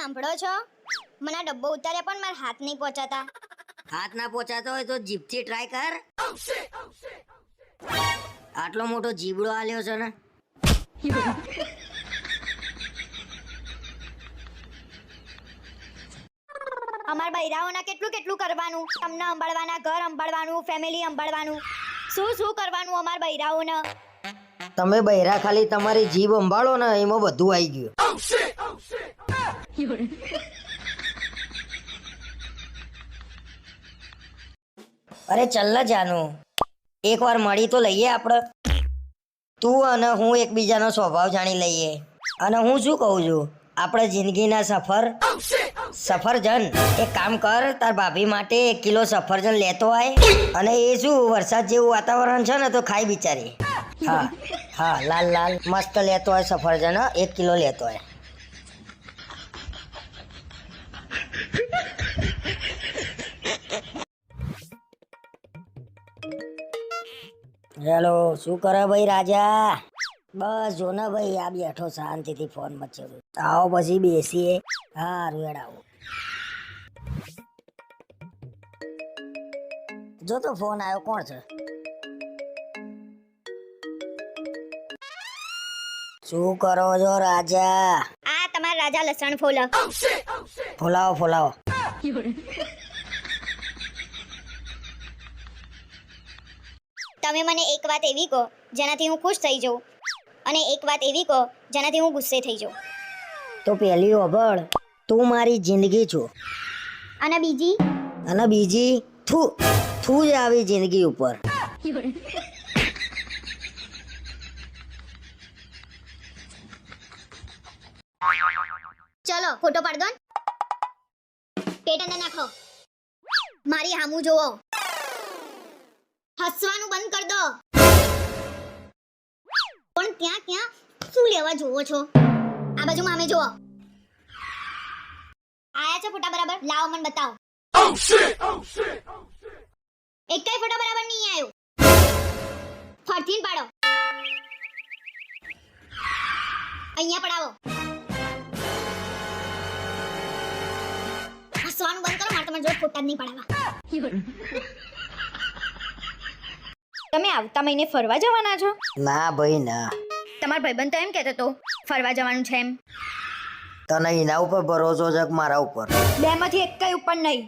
સાંભળો છો? મને આ ડબ્બો ઉતાર્યા પણ મારા હાથ નહીં પહોંચાતા. હાથ ના પહોંચાતો હોય તો જીભથી ટ્રાય કર. આટલો મોટો જીબડો આલ્યો છે ને. અમારા બૈરાઓના કેટલું કેટલું કરવાનું? તમને સંભાળવાના ઘર સંભાળવાનું ફેમિલી સંભાળવાનું. શું શું કરવાનું અમારા બૈરાઓને? તમે બૈરા ખાલી તમારી જીભ સંભાળો ને એમાં બધું આવી ગયું. અરે ચલ ને જાનું. એકવાર મળી તો લઈએ આપણે તું અને હું એકબીજાનો સ્વભાવ જાણી લઈએ. અને હું શું કહું છું? આપણે જિંદગીના સફર સફરજન. એક કામ કર, તાર ભાભી માટે એક કિલો સફરજન લેતો આય. અને એ શું, વરસાદ જેવું વાતાવરણ છે ને, તો ખાઈ બિચારી. હા હા, લાલ લાલ. મસ્ત લેતો હોય સફરજન, એક કિલો લેતો હોય હેલો શું કરે ભાઈ રાજા? બસ જો ને ભાઈ આ બેઠો શાંતિથી ફોન મચ્યો આવો પછી બેસીએ. હા રેડ આવો. જો તો ફોન આવ્યો કોણ છે? શું કરો છો રાજા? આ તમારા રાજા લસણ ફોલા ફોલાવો ફોલાવો. તમે મને એક વાત એવી કહો જેનાથી હું ખુશ થઈ જાઉં. અને એક વાત એવી કહો જેનાથી હું ગુસ્સે થઈ જાઉં. તો પહેલી ઓભળ તું મારી જિંદગી છો. અને બીજી? અને બીજી થુ થુ જ આવી જિંદગી ઉપર. ચલો ફોટો પાડ દો. પેટ અંદર નાખો. મારી હામું જોવો. હસવાનું બંધ કર દો. પણ ત્યાં ક્યાં શું લેવા જોવો છો? આ બાજુ મામે જુઓ. આયા છે ફોટા બરાબર? લાવો મને બતાવો. એક કઈ ફોટા બરાબર નહીં આવ્યો ફરથી પાડો. અહીંયા પડાવો. હસવાનું બંધ કરો, મારે તમારે જોડે ફોટા જ નહીં પડાવવા. તમે આવતા મહિને ફરવા જવાના છો? ના ભાઈ ના. તમારો ભાઈબંધ તો એમ કહેતો હતો ફરવા જવાનું છે એમ. તને એના ઉપર ભરોસો છે કે મારા ઉપર? બેમાંથી એક કઈ ઉપર નહીં.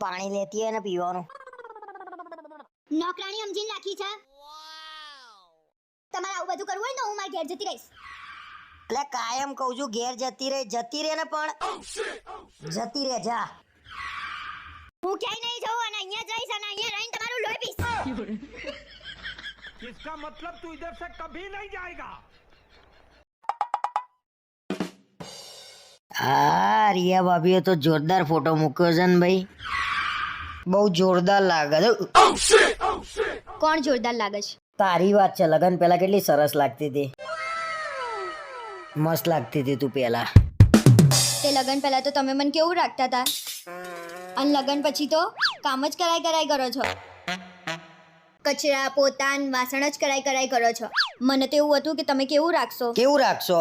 પાણી લેતી હોય ને પીવાનું. નોકરાણી સમજીને રાખી છે. તમારે આવું બધું કરવું હોય ને તો હું મારા ઘેર જતી રહીશ. એટલે કાયમ કહું છું ઘેર જતી રહે જતી રહે ને પણ જતી રહે જા હું ક્યાંય નહીં જઉં અને અહીંયા જ રહીશ અને અહીંયા રહીને તમારું લોહી પીશ इसका मतलब तू इधर से कभी नहीं जाएगा હા રિયા ભાભીએ તો જોરદાર ફોટો મૂક્યો છે ને ભાઈ બહુ જોરદાર લાગે છે કોણ જોરદાર લાગે છે તારી વાત છે લગન પેલા કેટલી સરસ લાગતી હતી મસ્ત લાગતી હતી તું પહેલા. તે લગન પહેલા તો તમે મને કેવું રાખતા હતા અને લગન પછી તો કામ જ કરાય કરાય કરો છો. કચરા પોતાન વાસણ જ કરાય કરાય કરો છો. મને તો એવું હતું કે તમે કેવું રાખશો? કેવું રાખશો?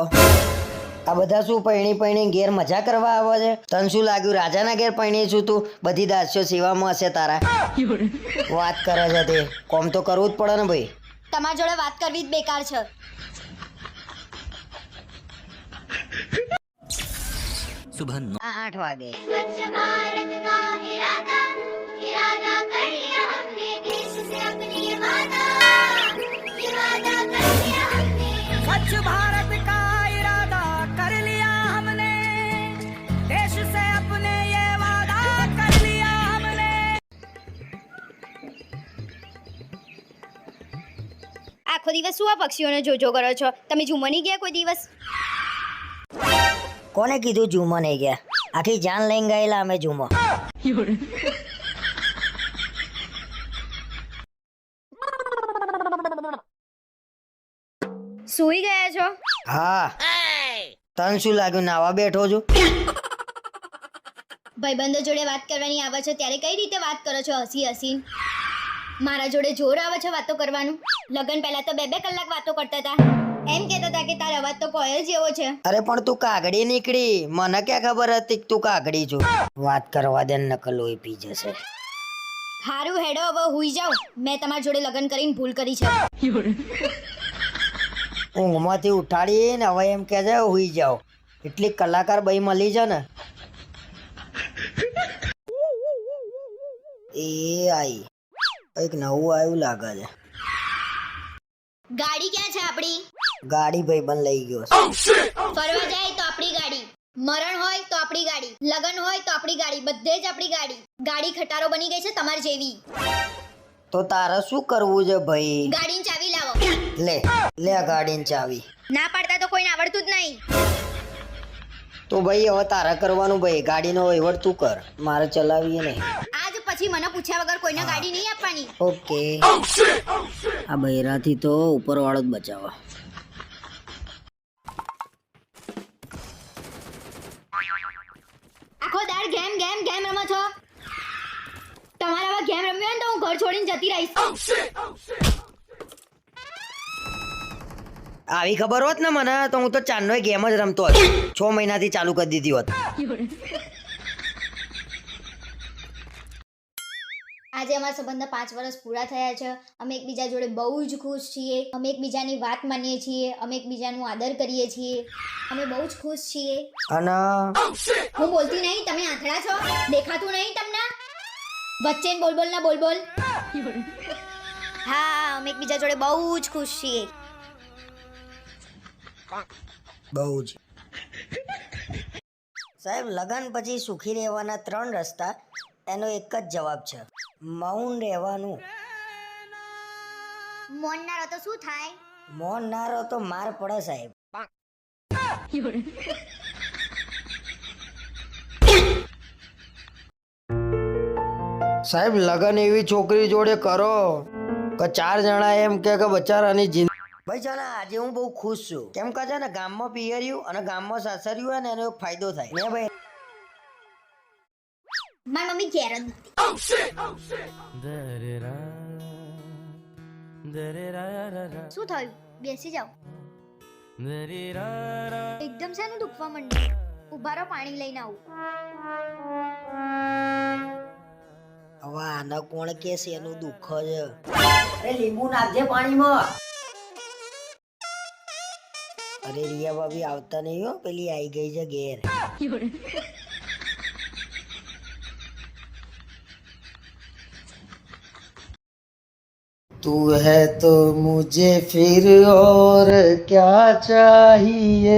આ બધા શું પૈણી પૈણી ઘેર મજા કરવા આવે છે? તને શું લાગ્યું? રાજાના ઘેર પૈણી છું તું? બધી દાસ્યો સેવામાં હશે તારા. વાત કરે છે તે. કોમ તો કરવું જ પડે ને ભાઈ. તમારી જોડે વાત કરવી જ બેકાર છે. આઠ વાગે स्वच्छ भारत का इरादा कर लिया हमने देश से अपने ये वादा कर लिया हमने આખો દિવસ શું આ પક્ષીઓને જોજો કરો છો તમે ઝુમર નહીં ગયા કોઈ દિવસ કોને કીધું જુમો નહીં ગયા? આખી જાન લઈને ગયેલા અમે જુમો. સૂઈ ગયા છો? હા. તને શું લાગ્યું? નાવા બેઠો છું? ભાઈબંધો જોડે વાત કરવાની આવે છે. ત્યારે કઈ રીતે વાત કરો છો હસી હસી મારા જોડે જોર આવે છે વાતો કરવાનું. લગન પહેલા તો બે બે કલાક વાતો કરતા હતા. એમ કહેતા હતા કે તારો અવાજ તો કોયલ જેવો છે. અરે પણ તું કાગડી નીકળી. મને ક્યાં ખબર હતી કે તું કાગડી છું? વાત કરવા દે નકલ હોય પી જશે. હારું હેડો હવે હુઈ જાવ મેં તમારા જોડે લગ્ન કરીને ભૂલ કરી છે. ઊંઘમાંથી ઉઠાડી ને હવે એમ કે છે હુઈ જાઓ. એટલી કલાકાર બઈ મળી છે ને. એ આઈ. એક નવું આવ્યું લાગે છે. ગાડી ક્યાં છે આપણી? ગાડી ભાઈ બન લઈ ગયો ફરવા જાય તો આપણી ગાડી. મરણ હોય તો આપણી ગાડી. લગન હોય તો આપણી ગાડી. બધે જ આપણી ગાડી. ગાડી ખટારો બની ગઈ છે તમારી જેવી. તો તારે શું કરવું છે ભાઈ? ગાડીની ચાવી લાવો. લે લે આ ગાડીની ચાવી. ના પાડતા તો કોઈને આવડતું જ નહીં. તો ભાઈ હવે તારે કરવાનું ભાઈ. ગાડીનો વહીવટ તું કર. મારે ચલાવીએ નહીં. આજ પછી મને પૂછ્યા વગર કોઈને ગાડી નહીં આપવાની. ઓકે. આ બૈરાથી તો ઉપરવાળો જ બચાવો આખો દાડ ગેમ ગેમ ગેમ રમો છો? તમારે આવા ગેમ રમ્યો ને તો હું ઘર છોડીને જતી રહીશ. આવી ખબર હોત ને મને તો હું તો ચાંદનો ગેમ જ રમતો હતો. છ મહિનાથી ચાલુ કરી દીધી હોત. આજે અમારા સંબંધના પાંચ વર્ષ પૂરા થયા છે. અમે એકબીજા જોડે બહુ જ ખુશ છીએ. અમે એકબીજાની વાત માનીએ છીએ. અમે એકબીજાનું આદર કરીએ છીએ. અમે બહુ જ ખુશ છીએ. અને હું બોલતી નહીં તમે આંધળા છો. દેખાતું નહીં તમને? વચ્ચે બોલ બોલ ના બોલ બોલ હા અમે એકબીજા જોડે બહુ જ ખુશ છીએ. બહુ જ. સાહેબ લગન પછી સુખી રહેવાના ત્રણ રસ્તા એનો એક જ જવાબ છે. મૌન રહેવાનું. મૌન ના રહો તો શું થાય? મૌન ના રહો તો માર પડે સાહેબ. સાહેબ લગન એવી છોકરી જોડે કરો કે ચાર જણા એમ કે કે બચારાની જિંદગી. ભાઈ ચાલ આજે હું બહુ ખુશ છું. કેમ કે છે ને ગામમાં પિયર્યું અને ગામમાં સાસર્યું હોય ને એનો એક ફાયદો થાય. ને ભાઈ મારી મમ્મી ઘેર જ નથી શું થયું બેસી જાઓ એકદમ શેનું દુખવા માંડ્યું ઊભા રહો પાણી લઈને આવું હવે આને કોણ કે છે એનું દુઃખ છે અરે લીંબુ નાખજે પાણીમાં અરે રિયા ભાભી આવતા નહીં હો પેલી આવી ગઈ છે ઘેર तू है तो मुझे फिर और क्या चाहिए?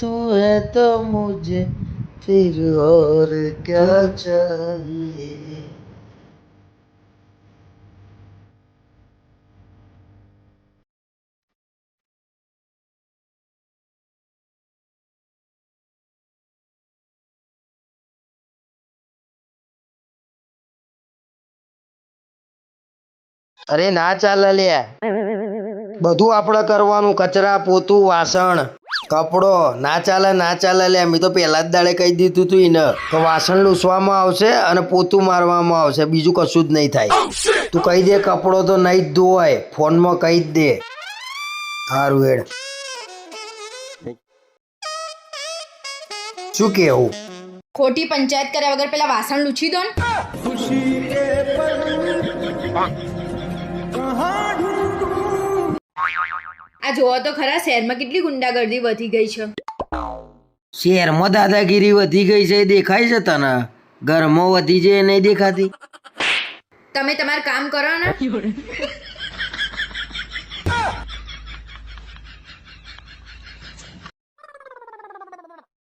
तू है तो मुझे फिर और क्या चाहिए? અરે ના ચાલે લે. બધું આપણે કરવાનું કચરા પોતું વાસણ કપડો. ના ચાલે ના ચાલે લે. મેં તો પહેલા જ દાડે કહી દીધું તું એને કે વાસણ લૂસવામાં આવશે અને પોતું મારવામાં આવશે. બીજું કશું જ નહીં થાય. તું કહી દે કપડો તો નહીં જ ધોવાય. ફોનમાં કહી જ દે. સારું એડ શું કેવું? ખોટી પંચાયત કર્યા વગર પેલા વાસણ લૂછી દો ને. આ જોવો તો ખરા શહેરમાં કેટલી ગુંડાગર્દી વધી ગઈ છે. શહેરમાં દાદાગીરી વધી ગઈ છે દેખાય છે તને? ઘરમાં વધી છે નહીં દેખાતી. તમે તમારું કામ કરો ને.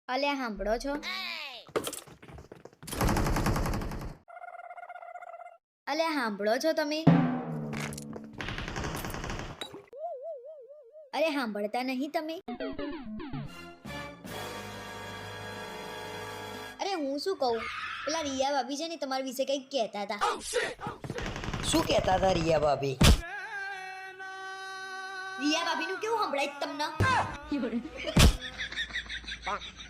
અલે સાંભળો છો. અલે સાંભળો છો તમે? અરે સાંભળતા નહીં તમે? અરે હું શું કહું? પેલા રિયા ભાભી છે ને તમારા વિશે કંઈક કહેતા હતા. શું કહેતા હતા રિયા ભાભી? રિયા ભાભીનું કેવું સંભળાય તમને?